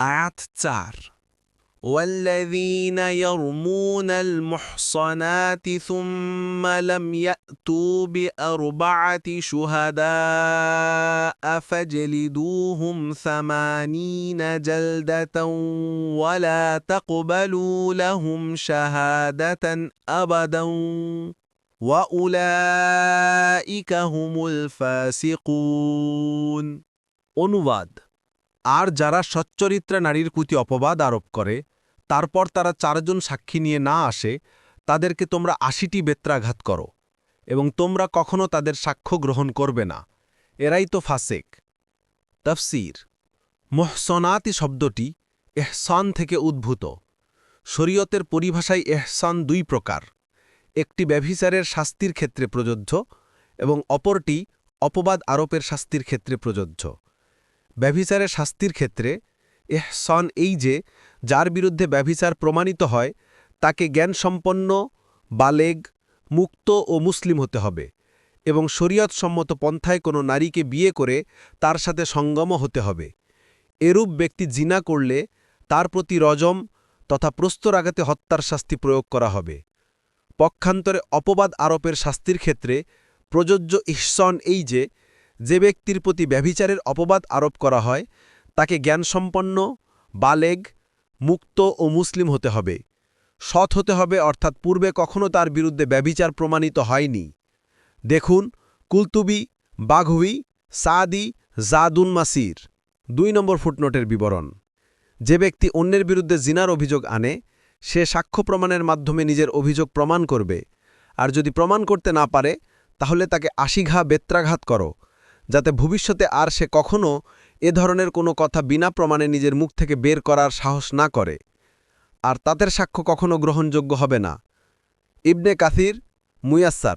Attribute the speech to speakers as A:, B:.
A: আয়াত চার والذين يرمون المحصنات ثم لم يأتوا بأربعة شهداء فاجلدوهم ثمانين جلدة ولا تقبلوا لهم شهادة أبدا وأولئك هم الفاسقون অনুবাদ আর যারা সচ্চরিত্রা নারীর প্রতি অপবাদ আরোপ করে, তারপর তারা চারজন সাক্ষী নিয়ে না আসে, তাদেরকে তোমরা আশিটি বেত্রাঘাত করো এবং তোমরা কখনো তাদের সাক্ষ্য গ্রহণ করবে না। এরাই তো ফাসেক। তফসির। মোহসনাতি শব্দটি এহসান থেকে উদ্ভূত। শরীয়তের পরিভাষায় এহসান দুই প্রকার। একটি ব্যভিচারের শাস্তির ক্ষেত্রে প্রযোজ্য এবং অপরটি অপবাদ আরোপের শাস্তির ক্ষেত্রে প্রযোজ্য। ব্যভিচারের শাস্তির ক্ষেত্রে এহসন এই যে, যার বিরুদ্ধে ব্যভিচার প্রমাণিত হয়, তাকে জ্ঞানসম্পন্ন, বালেগ, মুক্ত ও মুসলিম হতে হবে এবং শরীয়তসম্মত পন্থায় কোনো নারীকে বিয়ে করে তার সাথে সঙ্গম হতে হবে। এরূপ ব্যক্তি জিনা করলে তার প্রতি রজম তথা প্রস্তর আঘাতে হত্যার শাস্তি প্রয়োগ করা হবে। পক্ষান্তরে অপবাদ আরোপের শাস্তির ক্ষেত্রে প্রযোজ্য ইহসন এই যে যে ব্যক্তির প্রতি ব্যভিচারের অপবাদ আরোপ করা হয়, তাকে জ্ঞানসম্পন্ন, বালেগ, মুক্ত ও মুসলিম হতে হবে। সৎ হতে হবে, অর্থাৎ পূর্বে কখনো তার বিরুদ্ধে ব্যভিচার প্রমাণিত হয়নি। দেখুন, কুলতুবি বাঘুই সাদি, জাদুন মাসির। দুই নম্বর ফুটনোটের বিবরণ। যে ব্যক্তি অন্যের বিরুদ্ধে জিনার অভিযোগ আনে, সে সাক্ষ্য প্রমাণের মাধ্যমে নিজের অভিযোগ প্রমাণ করবে। আর যদি প্রমাণ করতে না পারে, তাহলে তাকে আশিঘা বেত্রাঘাত করো। যাতে ভবিষ্যতে আর সে কখনও এ ধরনের কোনো কথা বিনা প্রমাণে নিজের মুখ থেকে বের করার সাহস না করে। আর তাদের সাক্ষ্য কখনও গ্রহণযোগ্য হবে না। ইবনে কাসির, মুয়াস্সার।